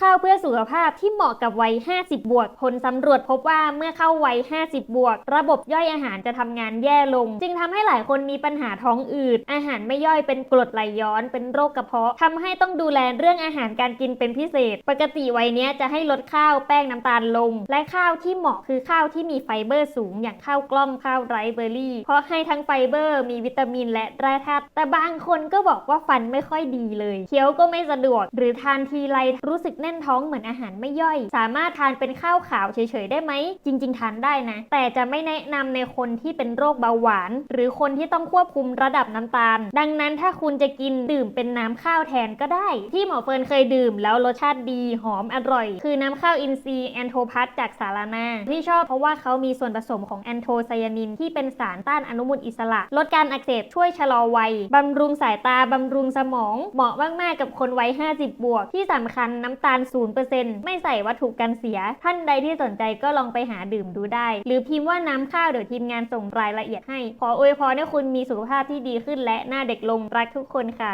ข้าวเพื่อสุขภาพที่เหมาะกับวัย 50 บวก ผลสำรวจพบว่าเมื่อเข้าวัย 50 บวก ระบบย่อยอาหารจะทำงานแย่ลง จึงทำให้หลายคนมีปัญหาท้องอืด อาหารไม่ย่อยเป็นกรดไหลย้อน เป็นโรคกระเพาะทำให้ต้องดูแลเรื่องอาหารการกินเป็นพิเศษ ปกติวัยนี้จะให้ลดข้าวแป้งน้ำตาลลง และข้าวที่เหมาะคือข้าวที่มีไฟเบอร์สูง อย่างข้าวกล้อมข้าวไรซ์เบอร์รี่ เพราะให้ทั้งไฟเบอร์ มีวิตามิน และแร่ธาตุ แต่บางคนก็บอกว่าฟันไม่ค่อยดีเลย เคี้ยวก็ไม่สะดวก หรือทานทีไรรู้สึกแน่นท้องเหมือนอาหารไม่ย่อย สามารถทานเป็นข้าวขาวเฉยๆได้ไหม จริง ๆ ทานได้นะ แต่จะไม่แนะนำในคนที่เป็นโรคเบาหวาน หรือคนที่ต้องควบคุมระดับน้ำตาล ดังนั้นถ้าคุณจะกินดื่มเป็นน้ำข้าวแทนก็ได้ ที่หมอเฟิร์นเคยดื่มแล้วรสชาติดีหอมอร่อย คือน้ำข้าวอินทรีย์แอนโทพัสจากสารานาที่ชอบเพราะว่าเขามีส่วนผสมของแอนโทไซยานินที่เป็นสารต้านอนุมูลอิสระ ลดการอักเสบช่วยชะลอวัยบำรุงสายตาบำรุงสมอง เหมาะมากๆกับคนวัย 50 บวก ที่สำคัญน้ำตาล0%ไม่ใส่วัตถุกันเสีย ท่านใดที่สนใจก็ลองไปหาดื่มดูได้ หรือพิมพ์ว่าน้ำข้าวเดี๋ยวทีมงานส่งรายละเอียดให้ ขออวยพรให้คุณมีสุขภาพที่ดีขึ้นและหน้าเด็กลงรักทุกคนค่ะ